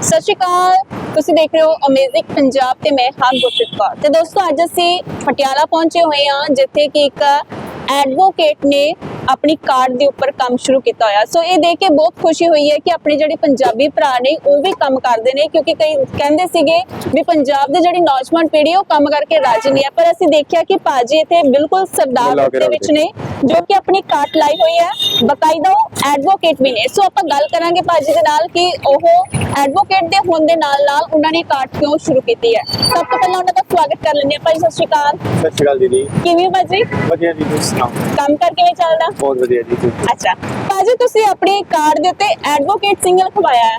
ਸਤਿ ਸ਼੍ਰੀ ਅਕਾਲ। ਤੁਸੀਂ ਦੇਖ ਰਹੇ ਹੋ ਅਮੇਜ਼ਿੰਗ ਪੰਜਾਬ ਤੇ ਮੈਂ ਹਾਂ ਗੁਰਪ੍ਰੀਤ ਕੌਰ। ਤੇ ਦੋਸਤੋ ਅੱਜ ਅਸੀਂ ਪਟਿਆਲਾ ਪਹੁੰਚੇ ਹੋਏ ਹਾਂ ਜਿੱਥੇ ਕਿ ਇੱਕ ਐਡਵੋਕੇਟ ਨੇ ਆਪਣੀ ਕਾਰਡ ਦੇ ਉੱਪਰ ਕੰਮ ਸ਼ੁਰੂ ਕੀਤਾ ਹੋਇਆ। ਸੋ ਇਹ ਦੇਖ ਕੇ ਬਹੁਤ ਖੁਸ਼ੀ ਹੋਈ ਹੈ ਕਿ ਆਪਣੇ ਜਿਹੜੇ ਪੰਜਾਬੀ ਭਰਾ ਨੇ ਉਹ ਵੀ ਕੰਮ ਕਰਦੇ ਨੇ ਕਿਉਂਕਿ ਕਈ ਕਹਿੰਦੇ ਸੀਗੇ ਵੀ ਪੰਜਾਬ ਦੇ ਜਿਹੜੀ ਨੌਜਵਾਨ ਪੀੜ੍ਹੀ ਉਹ ਕੰਮ ਕਰਕੇ ਰਾਜੀ ਨਹੀਂ ਹੈ। ਪਰ ਅਸੀਂ ਦੇਖਿਆ ਕਿ ਪਾਜੀ ਇੱਥੇ ਬਿਲਕੁਲ ਸਰਦਾਰ ਦੇ ਵਿੱਚ ਨੇ। ਜੋ ਕਿ ਆਪਣੀ ਕਾਰਡ ਲਾਈ ਹੋਈ ਹੈ। ਬਕਾਇਦਾ ਉਹ ਐਡਵੋਕੇਟ ਵੀ ਨੇ। ਸੋ ਆਪਾਂ ਗੱਲ ਕਰਾਂਗੇ ਭਾਜੀ ਦੇ ਨਾਲ ਕਿ ਉਹ ਐਡਵੋਕੇਟ ਦੇ ਹੋਣ ਦੇ ਨਾਲ ਨਾਲ ਉਹਨਾਂ ਨੇ ਕਾਰਡ ਕਿਉਂ ਸ਼ੁਰੂ ਕੀਤੀ ਹੈ। ਸਭ ਤੋਂ ਪਹਿਲਾਂ ਉਹਨਾਂ ਦਾ ਸਵਾਗਤ ਕਰ ਲੈਂਦੇ ਹਾਂ ਭਾਈ ਸਤਿ ਸ਼੍ਰੀ ਅਕਾਲ। ਸਤਿ ਸ਼੍ਰੀ ਅਕਾਲ ਦੀਦੀ। ਕਿਵੇਂ ਭਾਜੀ? ਵਧੀਆ ਜੀ ਤੁਸੀਂ ਸੁਣਾਓ? ਕੰਮ ਕਰ ਕਿਵੇਂ ਚੱਲਦਾ? ਬਹੁਤ ਵਧੀਆ ਜੀ ਅੱਛਾ। ਭਾਜੀ ਤੁਸੀਂ ਆਪਣੀ ਕਾਰਡ ਦੇ ਉੱਤੇ ਐਡਵੋਕੇਟ ਸਿੰਘ ਲਿਖਵਾਇਆ ਹੈ।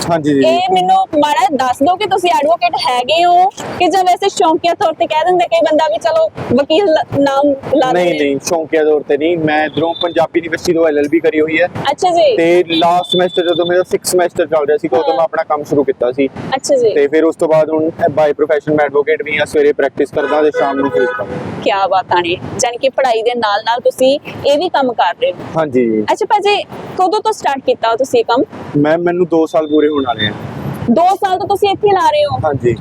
ਹਾਂਜੀ ਇਹ ਮੈਨੂੰ ਮਾੜਾ ਜਿਹਾ ਦੱਸ ਦਿਓ ਕਿ ਤੁਸੀਂ ਐਡਵੋਕੇਟ ਹੈਗੇ ਹੋ ਕਿ ਜਾਂ ਵੈਸੇ ਸ਼ੌਂਕੀਆ ਤੌਰ ਤੇ ਕਹਿ ਦਿੰਦੇ ਕਈ ਬੰਦਾ ਵੀ ਚਲੋ ਵਕੀਲ ਲ- ਨਾਮ ਲਾ ਨਹੀਂ ਦਿੰਦੇ ਨਹੀਂ ਸ਼ੌਂਕੀਆ ਤੌਰ ਤੇ ਨਹੀਂ। ਮੈਂ ਇਧਰੋਂ ਪੰਜਾਬੀ ਯੂਨੀਵਰਸਿਟੀ ਤੋਂ ਐਲਐਲਬੀ ਕਰੀ ਹੋਈ ਹੈ। ਅੱਛਾ ਜੀ। ਤੇ ਲਾਸਟ ਸਮੈਸਟਰ ਜਦੋਂ ਮੇਰਾ 6 ਸਮੈਸਟਰ ਚੱਲ ਰਿਹਾ ਸੀ ਤਾਂ ਉਦੋਂ। ਮੈਂ ਆਪਣਾ ਕੰਮ ਸ਼ੁਰੂ ਕੀਤਾ ਸੀ। ਅੱਛਾ ਜੀ। ਤੇ ਫਿਰ ਉਸ ਤੋਂ ਬਾਅਦ ਹੁਣ ਬਾਈ ਪ੍ਰੋਫੈਸ਼ਨ ਮੈਂ ਐਡਵੋਕੇਟ ਵੀ ਹਾਂ ਸਵੇਰੇ ਪ੍ਰੈਕਟਿਸ ਕਰਦਾ ਤੇ ਸ਼ਾਮ ਨੂੰ ਕਰਦਾ ਕੀ ਬਾਤਾਂ ਨੇ। ਜਾਣੀ ਕਿ ਪੜ੍ਹਾਈ ਦੇ ਨਾਲ ਨਾਲ ਤੁਸੀਂ ਇਹ ਵੀ ਕੰਮ ਕਰ ਰਹੇ ਹੋ। ਹਾਂਜੀ ਜੀ। ਅੱਛਾ ਭਾਜੀ ਕਦੋਂ ਤੋਂ ਸਟਾਰਟ ਕੀਤਾ ਤੁਸੀਂ ਇਹ ਕੰਮ? ਮੈਂ ਮੈਨੂੰ 2 ਸਾਲ ਪੂਰੇ ਹੋਣ ਵਾਲੇ ਆ। 2 ਸਾਲ ਤੋਂ ਤੁਸੀਂ ਇੱਥੇ ਲਾ ਰਹੇ ਹੋ? ਹਾਂਜੀ।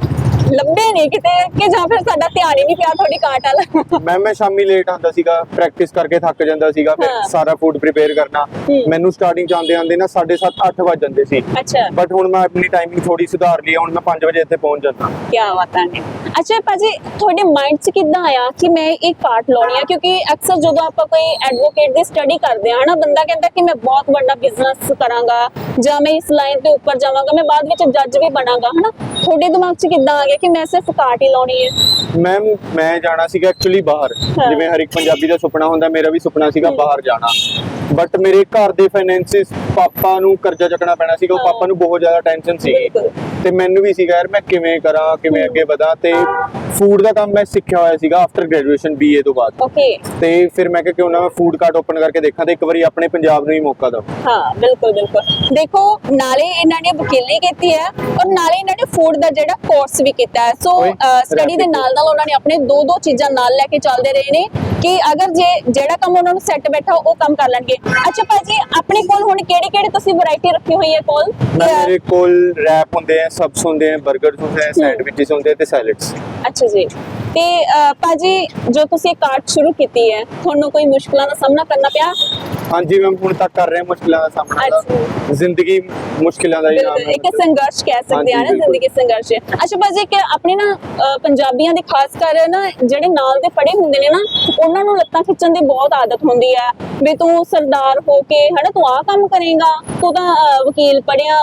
ਲੱਭੇ ਨਹੀਂ ਕਿਤੇ ਕਿ ਜਾਂ ਫਿਰ ਸਾਡਾ ਧਿਆਨ ਹੀ ਨਹੀਂ ਪਿਆ ਤੁਹਾਡੀ ਕਾਟ ਵਾਲਾ? ਮੈਂ ਮੈਂ ਸ਼ਾਮੀ ਲੇਟ ਆਉਂਦਾ ਸੀਗਾ ਪ੍ਰੈਕਟਿਸ ਕਰਕੇ ਥੱਕ ਜਾਂਦਾ ਸੀਗਾ ਫਿਰ ਹਾਂ। ਸਾਰਾ ਫੂਡ ਪ੍ਰਿਪੇਅਰ ਕਰਨਾ। ਮੈਨੂੰ ਸਟਾਰਟਿੰਗ ਚ ਆਉਂਦੇ ਆਉਂਦੇ ਨਾ 7:30 8 ਵੱਜ ਜਾਂਦੇ ਸੀ। ਅੱਛਾ। ਬਟ ਹੁਣ ਮੈਂ ਆਪਣੀ ਟਾਈਮਿੰਗ ਥੋੜੀ ਸੁਧਾਰ ਲਈ ਹੈ, ਹੁਣ ਮੈਂ 5 ਵਜੇ ਇੱਥੇ ਪਹੁੰਚ ਜਾਂਦਾ। ਕੀ ਬਾਤਾਂ ਨੇ। ਅੱਛਾ ਭਾਜੀ ਤੁਹਾਡੇ ਮਾਈਂਡ 'ਚ ਕਿੱਦਾਂ ਆਇਆ ਕਿ ਮੈਂ ਇਹ ਕਾਟ ਲਾਉਣੀ ਆ? ਕਿਉਂਕਿ ਅਕਸਰ ਜਦੋਂ ਆਪਾਂ ਕੋਈ ਐਡਵੋਕੇਟ ਦੀ ਸਟੱਡੀ ਕਰਦੇ ਆ ਹਨਾ ਬੰਦਾ ਕਹਿੰਦਾ ਕਿ ਮੈਂ ਬਹੁਤ ਵੱਡਾ ਬਿਜ਼ਨਸ ਕਰਾਂਗਾ ਜਾਂ ਮੈਂ ਇਸ ਲਾਈਨ ਤੇ ਉੱਪਰ ਜਾਵਾਂਗਾ ਮੈਂ ਬਾਅਦ ਵਿੱਚ ਜੱਜ ਵੀ ਬਣਾਂਗਾ ਹਨਾ? ਤੁਹਾਡੇ ਦਿਮਾਗ 'ਚ ਕਿੱਦਾਂ ਆ ਗਿਆ ਕਿ ਮੈਂ ਸਿਰਫ ਕਾਟ ਹੀ ਲਾਉਣੀ ਹੈ ਮੈਮ ਮੈਂ ਜਾਣਾ ਸੀਗਾ ਐਕਚੁਅਲੀ ਬਾਹਰ। ਜਿਵੇਂ ਹਰ ਇੱਕ ਪੰਜਾਬੀ ਦਾ ਸੁਪਨਾ ਹੁੰਦਾ ਮੇਰਾ ਵੀ ਸੁਪਨਾ ਸੀਗਾ। ਬਾਹਰ ਜਾਣਾ ਬਟ ਮੇਰੇ ਘਰ ਦੇ ਫਾਈਨੈਂਸਿਸ ਪਾਪਾ ਨੂੰ ਕਰਜ਼ਾ ਚੱਕਣਾ ਪੈਣਾ ਸੀਗਾ ਉਹ। ਪਾਪਾ ਨੂੰ ਬਹੁਤ ਜ਼ਿਆਦਾ ਟੈਨਸ਼ਨ ਬਿਲਕੁਲ ਤੇ ਮੈਨੂੰ ਵੀ ਸੀਗਾ ਯਾਰ ਮੈਂ ਕਿਵੇਂ ਕਰਾਂ ਕਿਵੇਂ ਅੱਗੇ ਵਧਾਂ ਤੇ ਫੂਡ ਦਾ ਕੰਮ ਮੈਂ ਸਿੱਖਿਆ ਹੋਇਆ ਸੀਗਾ ਆਫਟਰ ਗ੍ਰੈਜੂਏਸ਼ਨ ਬੀਏ ਤੋਂ ਬਾਅਦ। ਓਕੇ ਤੇ ਫਿਰ ਮੈਂ ਕਿਹਾ ਕਿਉਂ ਨਾ ਮੈਂ ਫੂਡ ਕਾਰਟ ਓਪਨ ਕਰਕੇ ਦੇਖਾਂ ਤੇ ਇੱਕ ਵਾਰੀ ਆਪਣੇ ਪੰਜਾਬ ਨੂੰ ਹੀ ਮੌਕਾ ਦਵਾਂ। ਹਾਂ ਬਿਲਕੁਲ ਬਿਲਕੁਲ। ਦੇਖੋ ਨਾਲੇ ਇਹਨਾਂ ਨੇ ਵਕੀਲੀ ਕੀਤੀ ਹੈ ਔਰ ਨਾਲੇ ਇਹਨਾਂ ਨੇ ਫੂਡ ਦਾ ਜਿਹੜਾ ਕੋਰਸ ਵੀ ਕੀਤਾ ਹੈ। ਸੋ ਸਟੱਡੀ ਦੇ ਨਾਲ ਨਾਲ ਉਹਨਾਂ ਨੇ ਆਪਣੇ ਦੋ ਦੋ ਚੀਜ਼ਾਂ ਨਾਲ ਲੈ ਕੇ ਚੱਲਦੇ ਰਹੇ ਨੇ ਕਿ ਅਗਰ ਜੇ ਜਿਹੜਾ ਕੰਮ ਉਹਨਾਂ ਨੂੰ ਸੈੱਟ ਬੈਠਾ ਉਹ ਕੰਮ ਕਰ ਲੈਣਗੇ। ਅੱਛਾ ਭਾਜੀ ਆਪਣੇ ਕੋਲ ਹੁਣ ਕਿਹੜੇ ਕਿਹੜੇ ਤੁਸੀਂ ਵੈਰਾਈਟੀ ਰੱਖੀ ਹੋਈ ਹੈ ਕੋਲ ਮੇਰੇ ਕੋਲ ਰੈਪ ਹੁੰਦੇ ਆ ਸਬਸ ਹੁੰਦੇ ਆ 버ਗਰਸ ਹੁੰਦੇ ਆ ਸੈਂਡਵਿਚਸ ਹੁੰਦੇ ਆ ਤੇ ਸੈਲਡਸ ਅੱਛਾ ਜੀ। ਤੇ ਭਾਜੀ ਜੋ ਤੁਸੀਂ ਕਾਰਟ ਸ਼ੁਰੂ ਕੀਤੀ ਹੈ ਤੁਹਾਨੂੰ ਕੋਈ ਮੁਸ਼ਕਲਾਂ ਦਾ ਸਾਹਮਣਾ ਕਰਨਾ ਪਿਆ? ਹਾਂਜੀ ਮੈਂ ਹੁਣ ਤੱਕ ਕਰ ਰਿਹਾ ਮੁਸ਼ਕਿਲਾਂ ਦਾ ਸਾਹਮਣਾ। ਜ਼ਿੰਦਗੀ ਮੁਸ਼ਕਿਲਾਂ ਦਾ ਹੀ ਨਾਮ ਇੱਕ ਸੰਘਰਸ਼ ਕਹਿ ਸਕਦੇ ਆ ਨਾ। ਜ਼ਿੰਦਗੀ ਸੰਘਰਸ਼ ਹੈ ਅੱਛਾ ਭਾਜੀ ਕਿ ਆਪਣੇ ਨਾ ਪੰਜਾਬੀਆਂ ਦੇ ਖਾਸ ਕਰ ਨਾ ਜਿਹੜੇ ਨਾਲ ਦੇ ਪੜੇ ਹੁੰਦੇ ਨੇ ਨਾ ਉਹਨਾਂ ਨੂੰ ਲੱਤਾਂ ਖਿੱਚਣ ਦੀ ਬਹੁਤ ਆਦਤ ਹੁੰਦੀ ਹੈ। ਵੀ ਤੂੰ ਸਰਦਾਰ ਹੋ ਕੇ ਹਨਾ ਤੂੰ ਆਹ ਕੰਮ ਕਰੇਗਾ ਤੂੰ ਤਾਂ ਵਕੀਲ ਪੜਿਆ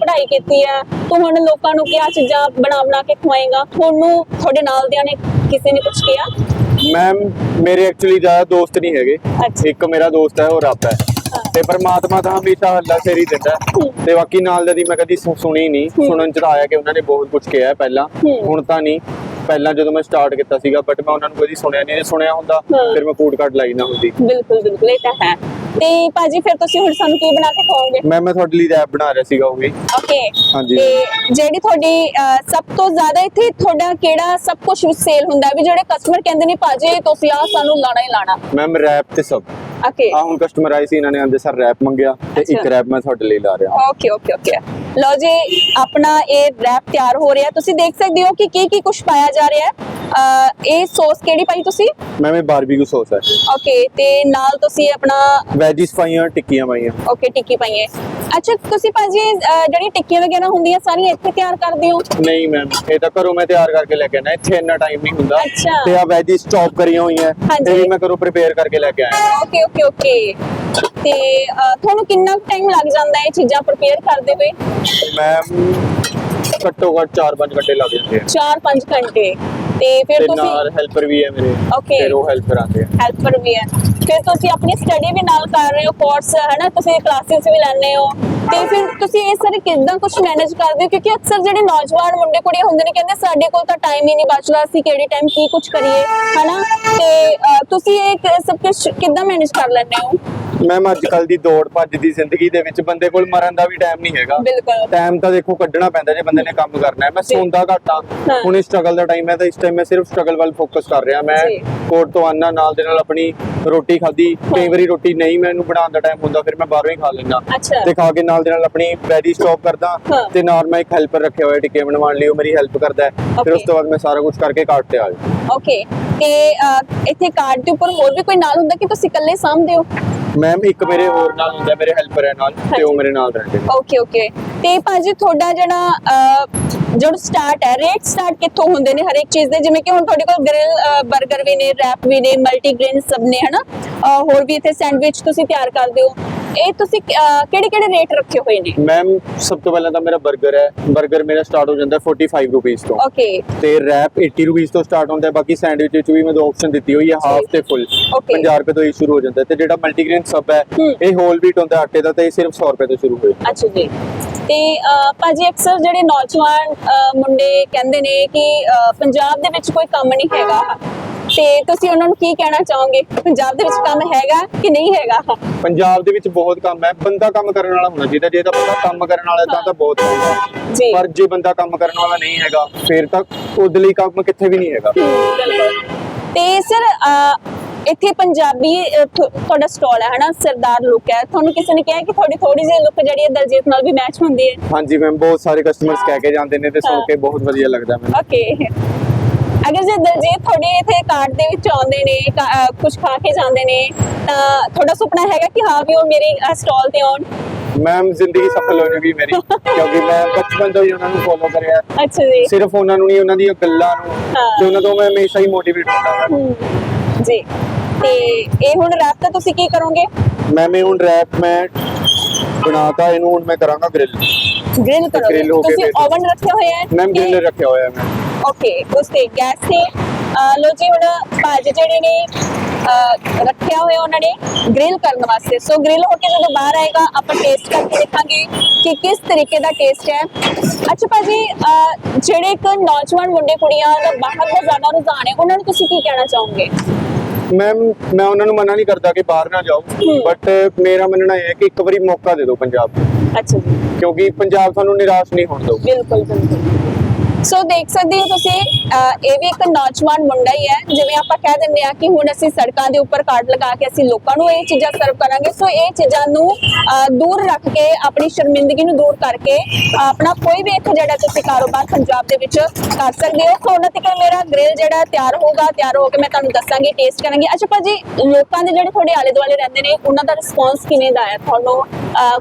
ਪੜ੍ਹਾਈ ਕੀਤੀ ਹੈ। ਤੂੰ ਹੁਣ ਲੋਕਾਂ ਨੂੰ ਕਿਹਾ ਚੀਜ਼ਾਂ ਬਣਾ ਬਣਾ ਕੇ ਖਵਾਏਗਾ। ਤੁਹਾਨੂੰ ਤੁਹਾਡੇ ਨਾਲ ਦਿਆਂ ਨੇ ਕਿਸੇ ਨੇ ਕੁਝ ਕਿਹਾ? ਮੈਮ ਮੇਰੇ ਐਕਚੁਅਲੀ ਜ਼ਿਆਦਾ ਦੋਸਤ ਨਹੀਂ ਹੈਗੇ। ਅੱਛਾ। ਇੱਕ ਮੇਰਾ ਦੋਸਤ ਹੈ ਉਹ ਰੱਬ ਹੈ। ਤੇ ਪਰਮਾਤਮਾ ਤਾਂ ਹਮੇਸ਼ਾ ਅੱਲਾ ਸਿਰ ਹੀ ਦਿੰਦਾ ਹੈ। ਤੇ ਬਾਕੀ ਨਾਲ ਦਾ ਮੈਂ ਕਦੀ ਸੁ- ਸੁਣੀ ਨਹੀਂ ਸੁਣਨ ਚ ਤਾਂ ਆਇਆ ਕਿ ਉਹਨਾਂ ਨੇ ਬਹੁਤ ਕੁਝ ਕਿਹਾ ਹੈ ਪਹਿਲਾਂ। ਹੁਣ ਤਾਂ ਨਹੀਂ। ਪਹਿਲਾਂ ਜਦੋਂ ਮੈਂ ਸਟਾਰਟ ਕੀਤਾ ਸੀਗਾ ਬਟ ਮੈਂ ਉਹਨਾਂ ਨੂੰ ਕਦੀ ਸੁਣਿਆ ਨਹੀਂ ਸੁਣਿਆ ਹੁੰਦਾ। ਫਿਰ ਮੈਂ ਫੂਡ ਕਾਰਟ ਲਾਈ ਨਾ ਹੁੰਦੀ। ਬਿਲਕੁਲ ਬਿਲਕੁਲ ਇਹ ਤਾਂ ਹੈ। ਤੇ ਭਾਜੀ ਫਿਰ ਤੁਸੀਂ ਹੁਣ ਸਾਨੂੰ ਕੀ ਬਣਾ ਕੇ ਖਵਾਓਗੇ? ਮੈਂ ਮੈਂ ਤੁਹਾਡੇ ਲਈ ਰੈਪ ਬਣਾ ਰਿਹਾ ਸੀਗਾ ਉਹ ਵੀ। ਓਕੇ ਹਾਂਜੀ। ਤੇ ਜਿਹੜੀ ਤੁਹਾਡੀ ਸਭ ਤੋਂ ਜ਼ਿਆਦਾ ਇੱਥੇ ਤੁਹਾਡਾ ਕਿਹੜਾ ਸਭ ਕੁਝ ਸੇਲ ਹੁੰਦਾ? ਵੀ ਜਿਹੜੇ ਕਸਟਮਰ ਕਹਿੰਦੇ ਨੇ ਭਾਜੀ ਤੁਸੀਂ ਆ ਸਾਨੂੰ ਲਾਣਾ ਹੀ ਲਾਣਾ ਮੈਮ ਰੈਪ ਤੇ ਸਭ। ਓਕੇ ਆ ਹੁਣ ਕਸਟਮਰ ਆਏ ਸੀ ਇਹਨਾਂ ਨੇ ਆਂਦੇ ਸਰ ਰੈਪ ਮੰਗਿਆ ਤੇ ਇੱਕ। ਰੈਪ ਮੈਂ ਤੁਹਾਡੇ ਲਈ ਲਾ ਰਿਹਾ। ਓਕੇ ਓਕੇ ਓਕੇ ਲਓ ਜੀ ਆਪਣਾ ਇਹ ਰੈਪ ਤਿਆਰ ਹੋ ਰਿਹਾ। ਤੁਸੀਂ ਦੇਖ ਸਕਦੇ ਹੋ ਕਿ ਕੀ ਕੀ ਕੁਝ ਪਾਇਆ ਜਾ ਰਿਹਾ ਹੈ। ਅਹ, ਇਹ ਸੌਸ ਕਿਹੜੀ ਪਾਈ ਤੁਸੀਂ? ਮੈਮ ਇਹ ਬਾਰਬੀਕਿਊ ਸੌਸ ਹੈ। ਓਕੇ ਤੇ ਨਾਲ ਤੁਸੀਂ ਆਪਣਾ ਵੈਜੀਸ ਪਾਈਆਂ ਟਿੱਕੀਆਂ ਪਾਈਆਂ। ਓਕੇ ਟਿੱਕੀ ਪਾਈਏ ਅੱਛਾ ਤੁਸੀਂ ਭਾਜੀ ਅਹ, ਜਿਹੜੀ ਟਿੱਕੀਆਂ ਵਗੈਰਾ ਹੁੰਦੀਆਂ ਸਾਰੀਆਂ ਇੱਥੇ ਤਿਆਰ ਕਰਦੇ ਹੋ? ਨਹੀਂ ਮੈਮ ਇਹ ਤਾਂ ਘਰੋਂ ਮੈਂ ਤਿਆਰ ਕਰਕੇ ਲੈ ਕੇ ਆਣਾ ਇੱਥੇ ਇੰਨਾ ਟਾਈਮ ਨਹੀਂ ਹੁੰਦਾ। ਅੱਛਾ। ਤੇ ਆ ਵੈਜੀਸ ਚੌਪ ਕਰੀਆਂ ਹੋਈਆਂ ਹਾਂਜੀ। ਇਹ ਵੀ ਮੈਂ ਘਰੋਂ ਪ੍ਰਿਪੇਅਰ ਕਰਕੇ ਲੈ ਕੇ ਆਇਆ। ਓਕੇ ਓਕੇ ਓਕੇ ਤੇ ਤੁਹਾਨੂੰ ਕਿੰਨਾ ਟਾਈਮ ਲੱਗ ਜਾਂਦਾ ਹੈ ਇਹ ਚੀਜ਼ਾਂ ਪ੍ਰਪੇਅਰ ਕਰਦੇ ਹੋਏ? ਮੈਮ ਘੱਟੋ ਘੱਟ 4-5 ਘੰਟੇ ਲੱਗ ਜਾਂਦੇ ਆ। 4-5 ਘੰਟੇ। ਤੇ ਫਿਰ ਤੁਸੀਂ ਨਾਲ ਹੈਲਪਰ ਵੀ ਹੈ ਮੇਰੇ। Okay. ਫਿਰ ਉਹ ਹੈਲਪ ਕਰਾਉਂਦੇ ਆ। ਹੈਲਪਰ ਵੀ ਹੈ। ਫਿਰ ਤੁਸੀਂ ਆਪਣੀ ਸਟੱਡੀ ਵੀ ਨਾਲ ਕਰ ਰਹੇ ਹੋ ਕੋਰਸ ਹੈ ਨਾ? ਤੁਸੀਂ ਕਲਾਸਿਸ ਵੀ ਲੈਂਦੇ ਹੋ। ਤੇ ਫਿਰ ਤੁਸੀਂ ਇਹ ਸਾਰੇ ਕਿੱਦਾਂ ਕੁਝ ਮੈਨੇਜ ਕਰਦੇ ਹੋ? ਕਿਉਂਕਿ ਅਕਸਰ ਜਿਹੜੇ ਨੌਜਵਾਨ ਮੁੰਡੇ ਕੁੜੀਆਂ ਹੁੰਦੇ ਨੇ ਕਹਿੰਦੇ ਸਾਡੇ ਕੋਲ ਤਾਂ ਟਾਈਮ ਹੀ ਨਹੀਂ ਬਚਦਾ ਅਸੀਂ ਕਿਹੜੇ ਟਾਈਮ ਕੀ ਕੁਝ ਕਰੀਏ ਹਨਾ? ਤੇ ਅਹ, ਤੁਸੀਂ ਇਹ ਸਭ ਕੁਝ ਕਿੱਦਾਂ ਮੈਨੇਜ ਕਰ ਲੈਂਦੇ ਹੋ? ਮੈਮ ਅੱਜ ਕੱਲ ਦੀ ਦੌੜ ਭੱਜ ਦੀ ਜ਼ਿੰਦਗੀ ਦੇ ਵਿੱਚ ਬੰਦੇ ਕੋਲ ਮਰਨ ਦਾ ਵੀ ਟਾਈਮ ਨਹੀਂ ਹੈਗਾ। ਬਿਲਕੁਲ। ਟਾਈਮ ਤਾਂ ਦੇਖੋ ਕੱਢਣਾ ਪੈਂਦਾ ਜੇ ਬੰਦੇ ਨੇ ਕੰਮ ਕਰਨਾ ਹੈ। ਮੈਂ। ਸੌਂਦਾ ਘੱਟ ਹਾਂ ਹਾਂ। ਹੁਣ ਸਟਰਗਲ ਦਾ ਟਾਈਮ ਹੈ ਤਾਂ ਇਸ ਟਾਈਮ ਮੈਂ ਸਿਰਫ ਸਟਰਗਲ ਵੱਲ ਫੋਕਸ ਕਰ ਰਿਹਾ। ਮੈਂ ਜੀ। ਕੋਰਟ ਤੋਂ ਆਨਾ ਨਾਲ ਦੇ ਨਾਲ ਆਪਣੀ ਰੋਟੀ ਖਾਧੀ ਕਈ ਵਾਰੀ ਰੋਟੀ ਨਹੀਂ ਮੈਨੂੰ ਬਣਾਉਣ ਦਾ ਟਾਈਮ ਹੁੰਦਾ ਫਿਰ ਮੈਂ ਬਾਹਰੋਂ ਹੀ ਖਾ ਲੈਂਦਾ। ਅੱਛਾ। ਤੇ ਖਾ ਕੇ ਨਾਲ ਦੇ ਨਾਲ ਆਪਣੀ ਬੈਡੀ ਸਟਾਪ ਕਰਦਾ ਹਾਂ। ਤੇ ਨਾਲ ਮੈਂ ਇੱਕ ਹੈਲਪਰ ਰੱਖਿਆ ਹੋਇਆ ਟਿੱਕੇ ਬਣਵਾਉਣ ਲਈ ਉਹ ਮੇਰੀ ਹੈਲਪ ਕਰਦਾ ਹੈ। ਫਿਰ Okay. ਉਸ ਤੋਂ ਬਾਅਦ ਮੈਂ ਸਾਰਾ ਕੁਝ ਕਰਕੇ ਕਾਰਟ ਤੇ ਆ ਜਾਂਦਾ ਓਕੇ ਤੇ ਅਹ, ਇੱਥੇ ਕਾਰਡ ਦੇ ਉੱਪਰ ਹੋਰ ਵੀ ਕੋਈ ਨਾਲ ਹੁੰਦਾ ਕਿ ਤੁਸੀਂ ਇਕੱਲੇ ਸਾਂਭਦੇ ਹੋ? ਮੈਮ ਇੱਕ ਮੇਰੇ ਹੋਰ ਨਾਲ ਹੁੰਦਾ ਮੇਰੇ ਹੈਲਪਰ ਹੈ ਨਾਲ ਤੇ ਉਹ ਹਾਂਜੀ। ਮੇਰੇ ਨਾਲ ਰਹਿੰਦੇ ਨੇ। ਓਕੇ ਓਕੇ ਤੇ ਭਾਜੀ ਤੁਹਾਡਾ ਜਿਹੜਾ ਅਹ, ਜੋ ਸਟਾਰਟ ਹੈ ਰੇਟ ਸਟਾਰਟ ਕਿੱਥੋਂ ਹੁੰਦੇ ਨੇ ਹਰ ਇੱਕ ਚੀਜ਼ ਦੇ? ਜਿਵੇਂ ਕਿ ਹੁਣ ਤੁਹਾਡੇ ਕੋਲ ਗ੍ਰਿਲ 버ਗਰ ਵੀ ਨੇ ਰੈਪ ਵੀ ਨੇ ਮਲਟੀਗ੍ਰੇਨ ਸਭ ਨੇ ਹਨਾ? ਹੋਰ ਵੀ ਇੱਥੇ ਸੈਂਡਵਿਚ ਤੁਸੀਂ ਤਿਆਰ ਕਰਦੇ ਹੋ। ਇਹ ਤੁਸੀਂ ਕਿਹੜੇ ਕਿਹੜੇ ਰੇਟ ਰੱਖੇ ਹੋਏ ਨੇ? ਮੈਮ ਸਭ ਤੋਂ ਪਹਿਲਾਂ ਤਾਂ ਮੇਰਾ 버ਗਰ ਹੈ। 버ਗਰ ਮੇਰਾ ਸਟਾਰਟ ਹੋ ਜਾਂਦਾ 45 ਰੁਪਏ ਤੋਂ। ਓਕੇ ਤੇ ਰੈਪ 80 ਰੁਪਏ ਤੋਂ ਸਟਾਰਟ ਹੁੰਦਾ ਬਾਕੀ ਸੈਂਡਵਿਚ ਵਿੱਚ ਵੀ ਮੈਂ ਦੋ ਆਪਸ਼ਨ ਦਿੱਤੀ ਹੋਈ ਹੈ ਹਾਫ ਤੇ ਫੁੱਲ 50 ਰੁਪਏ ਤੋਂ ਹੀ ਸ਼ੁਰੂ ਹੋ ਜਾਂਦਾ। ਤੇ ਜਿਹੜਾ ਮਲਟੀਗ੍ਰੇਨ ਸਬ ਹੈ ਇਹ ਹੋਲ ਵੀਟ ਹੁੰਦਾ ਆਟੇ ਦਾ ਤੇ ਇਹ ਸਿਰਫ 100 ਰੁਪਏ ਤੋਂ ਸ਼ੁਰੂ ਹੋਏ। ਅੱਛਾ ਜੀ। ਤੇ ਭਾਜੀ ਅਕਸਰ ਜਿਹੜੇ ਨੌਜਵਾਨ ਮੁੰਡੇ ਕਹਿੰਦੇ ਨੇ ਕਿ ਪੰਜਾਬ ਦੇ ਵਿੱਚ ਕੋਈ ਕੰਮ ਨਹੀਂ ਹੈਗਾ। ਤੇ ਤੁਸੀਂ ਉਹਨਾਂ ਨੂੰ ਕੀ ਕਹਿਣਾ ਚਾਹੋਗੇ? ਪੰਜਾਬ ਦੇ ਵਿੱਚ ਕੰਮ ਹੈਗਾ ਕਿ ਨਹੀਂ ਹੈਗਾ? ਪੰਜਾਬ ਦੇ ਵਿੱਚ ਬਹੁਤ ਕੰਮ ਹੈ। ਬੰਦਾ ਕੰਮ ਕਰਨ ਵਾਲਾ ਹੋਣਾ ਚਾਹੀਦਾ ਜੇ ਤਾਂ ਬੰਦਾ ਕੰਮ ਕਰਨ ਵਾਲਾ ਤਾਂ ਤਾਂ ਬਹੁਤ ਕੰਮ ਹੈ। ਜੀ। ਪਰ ਜੇ ਬੰਦਾ ਕੰਮ ਕਰਨ ਵਾਲਾ ਨਹੀਂ ਹੈਗਾ ਫਿਰ ਤਾਂ ਉਹਦੇ ਲਈ ਕੰਮ ਕਿੱਥੇ ਵੀ ਨਹੀਂ ਹੈਗਾ। ਤੇ ਸਰ ਇੱਥੇ ਪੰਜਾਬੀ ਤੁਹਾਡਾ ਸਟਾਲ ਹੈ ਹਨਾ? ਸਰਦਾਰ ਲੁੱਕ ਹੈ। ਤੁਹਾਨੂੰ ਕਿਸੇ ਨੇ ਕਿਹਾ ਕਿ ਤੁਹਾਡੀ ਥੋੜੀ ਜਿਹੀ ਲੁੱਕ ਜਿਹੜੀ ਹੈ ਦਲਜੀਤ ਨਾਲ ਵੀ ਮੈਚ ਹੁੰਦੀ ਹੈ? ਹਾਂਜੀ ਮੈਮ ਬਹੁਤ ਸਾਰੇ ਕਸਟਮਰਸ ਕਹਿ ਕੇ ਜਾਂਦੇ ਨੇ ਤੇ ਸੁਣ। ਕੇ ਬਹੁਤ ਵਧੀਆ ਲੱਗਦਾ ਮੈਨੂੰ। ਓਕੇ ਅਗਰ ਜੇ ਦਲਜੀਤ ਤੁਹਾਡੇ ਇੱਥੇ ਕਾਰਟ ਦੇ ਵਿੱਚ ਆਉਂਦੇ ਨੇ ਕੁਝ ਖਾ ਕੇ ਜਾਂਦੇ ਨੇ ਤਾਂ ਤੁਹਾਡਾ ਸੁਪਨਾ ਹੈਗਾ ਕਿ ਹਾਂ ਵੀ ਉਹ ਮੇਰੇ ਸਟਾਲ ਤੇ ਆਉਣ? ਮੈਮ ਜ਼ਿੰਦਗੀ ਸਫਲ ਹੋ ਜੂਗੀ ਮੇਰੀ ਕਿਉਂਕਿ ਮੈਂ ਬਚਪਨ ਤੋਂ ਹੀ ਉਹਨਾਂ ਨੂੰ ਫੋਲੋ ਕਰਿਆ ਅੱਛਾ ਜੀ। ਸਿਰਫ ਉਹਨਾਂ ਨੂੰ ਨਹੀਂ ਉਹਨਾਂ ਦੀਆਂ ਗੱਲਾਂ ਨੂੰ। ਤੇ ਉਹਨਾਂ ਤੋਂ ਮੈਂ ਹਮੇਸ਼ਾ ਹੀ ਮੋਟੀਵੇਟ ਹੁੰਦਾ ਹਾਂ। ਜੀ। ਤੇ ਇਹ ਹੁਣ ਰਾਤ ਦਾ ਤੁਸੀਂ ਕੀ ਕਰੋਗੇ? ਮੈਂ ਮੈਂ ਹੁਣ ਰੈਪ ਮੈਂ ਬਣਾਤਾ ਇਹਨੂੰ ਹੁਣ ਮੈਂ ਕਰਾਂਗਾ ਗ੍ਰਿਲ ਗ੍ਰਿਲ ਕਰੋਗੇ। grill ਹੋ ਕੇ ਤੁਸੀਂ ਫਿਰ- ਓਵਨ ਰੱਖਿਆ ਹੋਇਆ ਹੈ ਮੈਮ ਕਿ- ਗ੍ਰਿਲ ਰੱਖਿਆ ਹੋਇਆ ਹੈ ਮੈਂ ਓਕੇ ਉਸ ਤੇ ਗੈਸ ਤੇ ਅਹ ਲੋ ਜੀ ਹੁਣ ਭਾਜੀ ਜਿਹੜੇ ਨੇ ਰੱਖਿਆ ਹੋਇਆ ਉਹਨਾਂ ਨੇ ਗ੍ਰਿਲ ਕਰਨ ਵਾਸਤੇ। ਸੋ ਗ੍ਰਿਲ ਹੋ ਕੇ ਜਦੋਂ ਬਾਹਰ ਆਏਗਾ ਆਪਾਂ ਟੇਸਟ ਕਰਕੇ ਦੇਖਾਂਗੇ ਕਿ ਕਿਸ ਤਰੀਕੇ ਦਾ ਟੇਸਟ ਹੈ। ਅੱਛਾ ਭਾਜੀ ਜਿਹੜੇ ਇੱਕ ਨੌਜਵਾਨ ਮੁੰਡੇ ਕੁੜੀਆਂ ਦਾ ਬਾਹਰ ਦਾ ਜ਼ਿਆਦਾ ਰੁਝਾਨ ਹੈ ਉਹਨਾਂ ਨੂੰ ਤੁਸੀਂ ਕੀ ਕਹਿਣਾ ਚਾਹੋਗੇ? ਮੈਮ ਮੈਂ ਉਹਨਾਂ ਨੂੰ ਮਨਾ ਨਹੀਂ ਕਰਦਾ ਕਿ ਬਾਹਰ ਨਾ ਜਾਓ। ਬਟ ਮੇਰਾ ਮੰਨਣਾ ਇਹ ਹੈ ਕਿ ਇੱਕ ਵਾਰੀ ਮੌਕਾ ਦੇ ਦਿਓ ਪੰਜਾਬ ਨੂੰ। ਅੱਛਾ ਜੀ। ਕਿਉਂਕਿ ਪੰਜਾਬ ਤੁਹਾਨੂੰ ਨਿਰਾਸ਼ ਨਹੀਂ ਹੋਣ ਦਊਗਾ ਬਿਲਕੁਲ ਬਿਲਕੁਲ। ਸੋ ਦੇਖ ਸਕਦੇ ਹੋ ਤੁਸੀਂ ਇਹ ਵੀ ਇੱਕ ਨੌਜਵਾਨ ਮੁੰਡਾ ਹੀ ਹੈ, ਜਿਵੇਂ ਆਪਾਂ ਕਹਿ ਦਿੰਦੇ ਆ ਕਿ ਹੁਣ ਅਸੀਂ ਸੜਕਾਂ ਦੇ ਉੱਪਰ ਕਾਰਡ ਲਗਾ ਕੇ ਅਸੀਂ ਲੋਕਾਂ ਨੂੰ ਇਹ ਚੀਜ਼ਾਂ ਸਰਵ ਕਰਾਂਗੇ। ਸੋ ਇਹ ਚੀਜ਼ਾਂ ਨੂੰ ਦੂਰ ਰੱਖ ਕੇ, ਆਪਣੀ ਸ਼ਰਮਿੰਦਗੀ ਨੂੰ ਦੂਰ ਕਰਕੇ, ਆਪਣਾ ਕੋਈ ਵੀ ਇੱਕ ਜਿਹੜਾ ਤੁਸੀਂ ਕਾਰੋਬਾਰ ਪੰਜਾਬ ਦੇ ਵਿੱਚ ਕਰ ਸਕਦੇ ਹੋ। ਸੋ ਉਹਨਾਂ ਤੱਕ ਮੇਰਾ ਗ੍ਰਿਲ ਜਿਹੜਾ ਤਿਆਰ ਹੋਊਗਾ, ਤਿਆਰ ਹੋ ਕੇ ਮੈਂ ਤੁਹਾਨੂੰ ਦੱਸਾਂਗੀ ਟੇਸਟ ਕਰਾਂਗੇ। ਅੱਛਾ ਭਾਜੀ, ਲੋਕਾਂ ਦੇ ਜਿਹੜੇ ਤੁਹਾਡੇ ਆਲੇ ਦੁਆਲੇ ਰਹਿੰਦੇ ਨੇ, ਉਹਨਾਂ ਦਾ ਰਿਸਪੌਂਸ ਕਿਵੇਂ ਦਾ ਹੈ? ਤੁਹਾਨੂੰ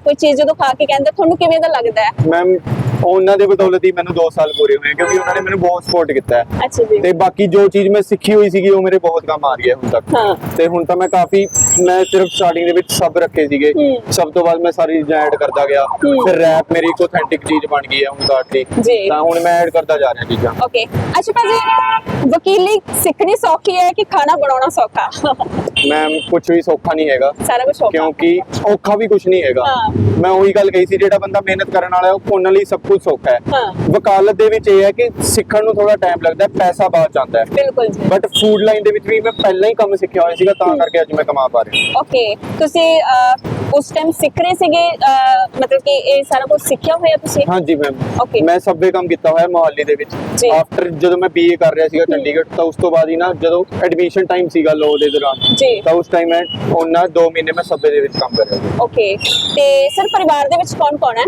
ਕੋਈ ਚੀਜ਼ ਜਦੋਂ ਖਾ ਕੇ ਕਹਿੰਦੇ, ਤੁਹਾਨੂੰ ਕਿਵੇਂ ਦਾ ਲੱਗਦਾ ਹੈ? ਮੈਮ ਉਹਨਾਂ ਦੇ ਬਦੌਲਤ ਹੀ ਮੈਨੂੰ 2 ਸਾਲ ਪੂਰੇ ਹੋਏ ਕਿਉਂਕਿ ਉਹਨਾਂ ਨੇ ਮੈਨੂੰ ਬਹੁਤ ਸਪੋਰਟ ਕੀਤਾ। ਹੈ ਅੱਛਾ ਜੀ। ਤੇ ਬਾਕੀ ਜੋ ਚੀਜ਼ ਮੈਂ ਸਿੱਖੀ ਹੋਈ ਸੀਗੀ ਉਹ ਮੇਰੇ ਬਹੁਤ ਕੰਮ ਆ ਰਹੀ ਹੈ ਹੁਣ ਤੱਕ। ਹਾਂ। ਤੇ ਹੁਣ ਤਾਂ ਮੈਂ ਕਾਫੀ ਮੈਂ ਸਿਰਫ ਸਟਾਰਟਿੰਗ ਦੇ ਵਿੱਚ ਸਭ ਰੱਖੇ ਸੀਗੇ। ਸਭ ਤੋਂ ਬਾਅਦ ਮੈਂ ਸਾਰੀ ਚੀਜ਼ਾਂ ਐਡ ਕਰਦਾ ਗਿਆ। ਫਿਰ ਰੈਪ ਮੇਰੀ ਇੱਕ ਆਥੈਂਟਿਕ ਚੀਜ਼ ਬਣ ਗਈ ਹੈ ਹੁਣ ਕਾਰਟ ਦੀ। ਤਾਂ ਹੁਣ ਮੈਂ ਐਡ ਕਰਦਾ ਜਾ ਰਿਹਾ ਚੀਜ਼ਾਂ। ਓਕੇ ਅੱਛਾ ਭਾਜੀ ਵਕੀਲੀ ਸਿੱਖਣੀ ਸੌਖੀ ਹੈ ਕਿ ਖਾਣਾ ਬਣਾਉਣਾ ਸੌਖਾ? ਮੈਮ ਕੁਝ ਵੀ ਸੌਖਾ ਨਹੀਂ ਹੈਗਾ। ਸਾਰਾ ਕੁਝ ਔਖਾ ਕਿਉਂਕਿ ਔਖਾ ਵੀ ਕੁਝ ਨਹੀਂ ਹੈਗਾ। ਮੈਂ ਉਹੀ ਗੱਲ ਕਹੀ ਸੀ ਜਿਹੜਾ ਬੰਦਾ ਮਿਹਨਤ ਕਰਨ ਵਾਲਾ ਹੈ ਉਹ ਉਹਨਾਂ ਲਈ ਸਭ ਕੁਝ ਸੌਖਾ ਹੈ। ਵਕਾਲਤ ਦੇ ਵਿੱਚ ਇਹ ਹੈ ਕਿ ਸਿੱਖਣ ਨੂੰ ਥੋੜਾ ਟਾਈਮ ਲੱਗਦਾ ਹੈ ਪੈਸਾ ਬਾਅਦ ਆਉਂਦਾ ਹੈ। ਬਿਲਕੁਲ ਜੀ। ਬਟ ਫੂਡ ਲਾਈਨ ਦੇ ਵਿੱਚ ਵੀ ਮੈਂ ਪਹਿਲਾਂ ਹੀ ਕੰਮ ਸਿੱਖਿਆ ਹੋਇਆ ਸੀਗਾ ਤਾਂ ਕਰਕੇ ਅੱਜ ਮੈਂ ਕਮਾ ਪਾ ਰਿਹਾ। ਓਕੇ ਤੁਸੀਂ ਉਸ ਟਾਈਮ ਸਿੱਖ ਰਹੇ ਸੀਗੇ ਮਤਲਬ ਕਿ ਇਹ ਸਾਰਾ ਕੁਝ ਸਿੱਖਿਆ ਹੋਇਆ ਤੁਸੀਂ? ਹਾਂਜੀ ਮੈਮ Okay. ਮੈਂ ਸਭੇ ਕੰਮ ਕੀਤਾ ਹੋਇਆ ਮੋਹਾਲੀ ਦੇ ਵਿੱਚ। ਆਫਟਰ ਜਦੋਂ ਮੈਂ ਬੀਏ ਕਰ ਰਿਹਾ ਸੀਗਾ ਚੰਡੀਗੜ੍ਹ ਤਾਂ ਉਸ ਤੋਂ ਬਾਅਦ ਹੀ ਨਾ ਜਦੋਂ ਐਡਮਿਸ਼ਨ ਟਾਈਮ ਸੀਗਾ ਲੋ ਦੇ ਦੌਰਾਨ। ਜੀ। ਤਾਂ ਉਸ ਟਾਈਮ ਮੈਂ ਉਹਨਾਂ 2 ਮਹੀਨੇ ਮੈਂ ਸਭੇ ਦੇ ਵਿੱਚ ਕੰਮ ਕਰ ਰਿਹਾ ਸੀ। ਓਕੇ ਤੇ ਸਰ ਪਰਿਵਾਰ ਦੇ ਵਿੱਚ ਕੌਣ ਕੌਣ ਹੈ?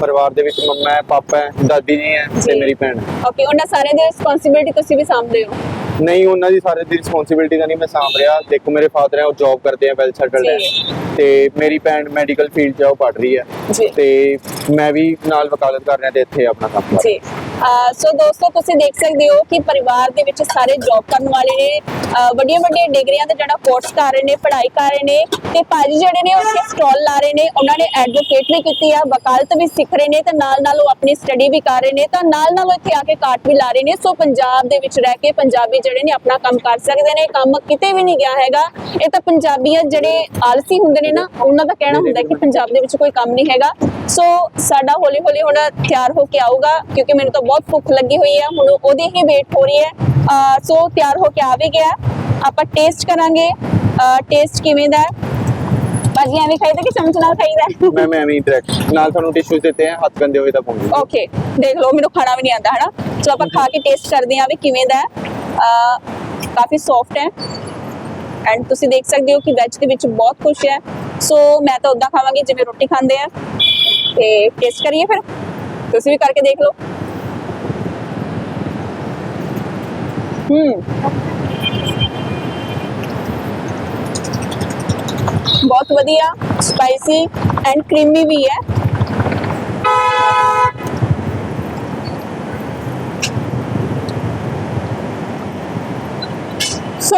ਪਰਿਵਾਰ ਦੇ ਵਿੱਚ ਮੰਮਾ ਹੈ ਪਾਪਾ ਹੈ ਦਾਦੀ ਜੀ ਹੈ ਤੇ ਜੀ। ਮੇਰੀ ਭੈਣ ਹੈ। ਓਕੇ ਉਹਨਾਂ ਸਾਰਿਆਂ ਦੀ ਰਿਸਪੌਂਸਿਬਿਲਟੀ ਤੁਸੀਂ ਵੀ ਸਾਂਭਦੇ ਹੋ? ਨਹੀਂ ਉਹਨਾਂ ਦੀ ਸਾਰੇ ਦੀ ਰਿਸਪੌਂਸਿਬਿਲਟੀ ਤਾਂ ਨਹੀਂ ਮੈਂ ਸਾਂਭ ਰਿਹਾ। ਦੇਖੋ ਮੇਰੇ ਫਾਦਰ ਹੈ ਉਹ ਜੌਬ ਕਰਦੇ ਆ ਵੈਲ ਸੈਟਲਡ ਹੈ। ਜੀ। ਤੇ ਮੇਰੀ ਭੈਣ ਮੈਡੀਕਲ ਫੀਲਡ 'ਚ ਆ, ਉਹ ਪੜ੍ਹ ਰਹੀ ਹੈ। ਜੀ। ਤੇ ਮੈਂ ਵੀ ਨਾਲ ਵਕਾਲਤ ਕਰ ਰਿਹਾ ਤੇ ਇੱਥੇ ਆਪਣਾ ਕੰਮ ਕਰ ਰਿਹਾ। ਜੀ ਸੋ ਦੋਸਤੋ, ਤੁਸੀਂ ਦੇਖ ਸਕਦੇ ਹੋ ਕਿ ਪਰਿਵਾਰ ਦੇ ਵਿੱਚ ਸਾਰੇ ਜੌਬ ਕਰਨ ਵਾਲੇ ਨੇ ਵੱਡੀਆਂ ਵੱਡੀਆਂ ਡਿਗਰੀਆਂ ਦਾ ਜਿਹੜਾ ਕੋਰਸ ਕਰ ਰਹੇ ਨੇ, ਪੜ੍ਹਾਈ ਕਰ ਰਹੇ ਨੇ, ਤੇ ਭਾਜੀ ਜਿਹੜੇ ਨੇ ਉੱਥੇ ਸਟਾਲ ਲਾ ਰਹੇ ਨੇ, ਉਹਨਾਂ ਨੇ ਐਡਵੋਕੇਟ ਵੀ ਕੀਤੀ ਆ, ਵਕਾਲਤ ਵੀ ਸਿੱਖ ਰਹੇ ਨੇ, ਤੇ ਨਾਲ ਨਾਲ ਉਹ ਆਪਣੀ ਸਟੱਡੀ ਵੀ ਕਰ ਰਹੇ ਨੇ, ਤਾਂ ਨਾਲ ਨਾਲ ਇੱਥੇ ਆ ਕੇ ਕਾਟ ਵੀ ਲਾ ਰਹੇ ਨੇ ਸੋ ਪੰਜਾਬ ਦੇ ਵਿੱਚ ਰਹਿ ਕੇ ਪੰਜਾਬੀ ਜਿਹੜੇ ਨੇ ਆਪਣਾ ਕੰਮ ਕਰ ਸਕਦੇ ਨੇ, ਕੰਮ ਕਿਤੇ ਵੀ ਨਹੀਂ ਗਿਆ ਹੈਗਾ। ਇਹ ਤਾਂ ਪੰਜਾਬੀਆਂ ਜਿਹੜੇ ਆਲਸੀ ਹੁੰਦੇ ਨੇ ਨਾ, ਉਹਨਾਂ ਦਾ ਕਹਿਣਾ ਹੁੰਦਾ ਕਿ ਪੰਜਾਬ ਦੇ ਵਿੱਚ ਕੋਈ ਕੰਮ ਨਹੀਂ ਹੈਗਾ। ਸੋ ਸਾਡਾ ਹੌਲੀ ਹੌਲੀ ਹੁਣ ਤਿਆਰ ਹੋ ਕੇ ਆਊਗਾ, ਕਿਉਂਕਿ ਮੈਨੂੰ ਤਾਂ ਬਹੁਤ ਭੁੱਖ ਲੱਗੀ ਹੋਈ ਹੈ ਹੁਣ ਉਹਦੀ ਹੀ ਵੇਟ ਹੋ ਰਹੀ ਹੈ। ਸੋ ਤਿਆਰ ਹੋ ਕੇ ਆ ਵੀ ਗਿਆ। ਆਪਾਂ ਟੇਸਟ ਕਰਾਂਗੇ। ਟੇਸਟ ਕਿਵੇਂ ਦਾ ਭਾਜੀ ਐਵੇਂ ਖਾਈਦਾ ਕਿ ਚਮਚ ਨਾਲ ਖਾਈਦਾ ਮੈਂ ਮੈਂ ਐਵੇਂ ਡਾਇਰੈਕਟ ਨਾਲ ਤੁਹਾਨੂੰ ਟਿਸ਼ੂਜ਼ ਦਿੱਤੇ ਆ ਹੱਥ ਗੰਦੇ ਹੋਏ ਤਾਂ ਪਹੁੰਚ ਓਕੇ ਦੇਖ ਲਓ ਮੈਨੂੰ ਖਾਣਾ ਵੀ ਨਹੀਂ ਆਉਂਦਾ ਹਨਾ? ਚਲੋ ਆਪਾਂ ਖਾ ਕੇ ਟੇਸਟ ਕਰਦੇ ਹਾਂ ਵੀ ਕਿਵੇਂ ਦਾ ਕਾਫੀ ਸੌਫਟ ਹੈ। ਐਂਡ ਤੁਸੀਂ ਦੇਖ ਸਕਦੇ ਹੋ ਕਿ ਵੈਜ ਦੇ ਵਿੱਚ ਬਹੁਤ ਕੁਝ ਹੈ। ਸੋ ਮੈਂ ਤਾਂ ਉਦਾਂ ਖਾਵਾਂਗੀ ਜਿਵੇਂ ਰੋਟੀ ਖਾਂਦੇ ਆ। ਤੇ ਟੇਸਟ ਕਰੀਏ ਫਿਰ? ਤੁਸੀਂ ਵੀ ਕਰਕੇ ਦੇਖ ਲਓ। ਹੂੰ। ਬਹੁਤ ਵਧੀਆ ਸਪਾਈਸੀ ਐਂਡ ਕਰੀਮੀ ਵੀ ਹੈ।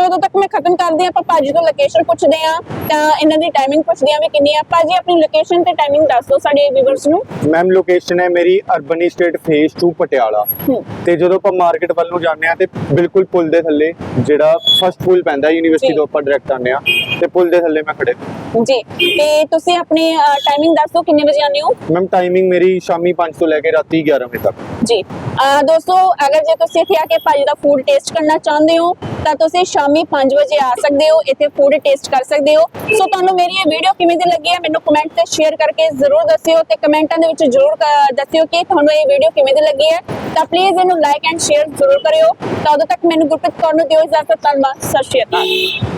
ਉਦੋਂ ਤੱਕ ਮੈਂ ਖਤਮ ਕਰਦੇ ਹਾਂ ਆਪਾਂ ਭਾਜੀ ਤੋਂ ਲੋਕੇਸ਼ਨ ਪੁੱਛਦੇ ਆ ਤਾਂ ਇਹਨਾਂ ਦੀ ਟਾਈਮਿੰਗ ਪੁੱਛਦੇ ਆ ਵੀ ਕਿੰਨੀ ਆ। ਭਾਜੀ ਆਪਣੀ ਲੋਕੇਸ਼ਨ ਤੇ ਟਾਈਮਿੰਗ ਦੱਸ ਦਿਓ ਸਾਡੇ ਵੀਵਰਸ ਨੂੰ। ਮੈਮ ਲੋਕੇਸ਼ਨ ਹੈ ਮੇਰੀ ਅਰਬਨ ਸਟੇਟ ਫੇਸ 2 ਪਟਿਆਲਾ। ਤੇ ਜਦੋਂ ਆਪਾਂ ਮਾਰਕੀਟ ਵੱਲ ਨੂੰ ਜਾਂਦੇ ਆ ਤੇ ਬਿਲਕੁਲ ਪੁਲ ਦੇ ਥੱਲੇ ਜਿਹੜਾ ਫਸਟ ਪੁਲ ਪੈਂਦਾ ਯੂਨੀਵਰਸਿਟੀ। ਤੋਂ ਆਪਾਂ ਡਾਇਰੈਕਟ ਆਉਂਦੇ ਆ ਤੇ ਪੁਲ ਦੇ ਥੱਲੇ ਮੈਂ ਖੜੇ। ਜੀ ਤੇ ਤੁਸੀਂ ਆਪਣੀ ਟਾਈਮਿੰਗ ਦੱਸ ਦਿਓ ਕਿੰਨੇ ਵਜੇ ਆਉਂਦੇ ਹੋ? ਮੈਮ ਟਾਈਮਿੰਗ ਮੇਰੀ ਸ਼ਾਮੀ 5 ਤੋਂ ਲੈ ਕੇ ਰਾਤੀ 11 ਵਜੇ ਤੱਕ। ਜੀ। ਦੋਸਤੋ ਅਗਰ ਜੇ ਤੁਸੀਂ ਇੱਥੇ ਆ ਕੇ ਭਾਜੀ ਦਾ ਫੂਡ ਟੇਸਟ ਕਰਨਾ ਚਾਹੁੰਦੇ ਹੋ ਤਾਂ ਤੁਸੀਂ ਸ਼ਾਮੀ 5 ਵਜੇ ਆ ਸਕਦੇ ਹੋ, ਇੱਥੇ ਫੂਡ ਟੇਸਟ ਕਰ ਸਕਦੇ ਹੋ। ਸੋ ਤੁਹਾਨੂੰ ਮੇਰੀ ਇਹ ਵੀਡੀਓ ਕਿਵੇਂ ਦੀ ਲੱਗੀ ਹੈ, ਮੈਨੂੰ ਕਮੈਂਟ ਤੇ ਸ਼ੇਅਰ ਕਰਕੇ ਜ਼ਰੂਰ ਦੱਸਿਓ ਤੇ ਕਮੈਂਟਾਂ ਦੇ ਵਿੱਚ ਜ਼ਰੂਰ ਕ- ਦੱਸਿਓ ਕਿ ਤੁਹਾਨੂੰ ਇਹ ਵੀਡੀਓ ਕਿਵੇਂ ਦੀ ਲੱਗੀ ਹੈ। ਤਾਂ ਪਲੀਜ਼ ਇਹਨੂੰ ਲਾਈਕ ਐਂਡ ਸ਼ੇਅਰ ਜ਼ਰੂਰ ਕਰਿਓ। ਤਾਂ ਉਦੋਂ ਤੱਕ ਮੈਨੂੰ ਗੁਰਪ੍ਰੀਤ ਕੌਰ ਨੂੰ ਦਿਓ ਇਜਾਜ਼ਤ। ਧੰਨਵਾਦ। ਸਤਿ ਸ਼੍ਰੀ ਅਕਾਲ।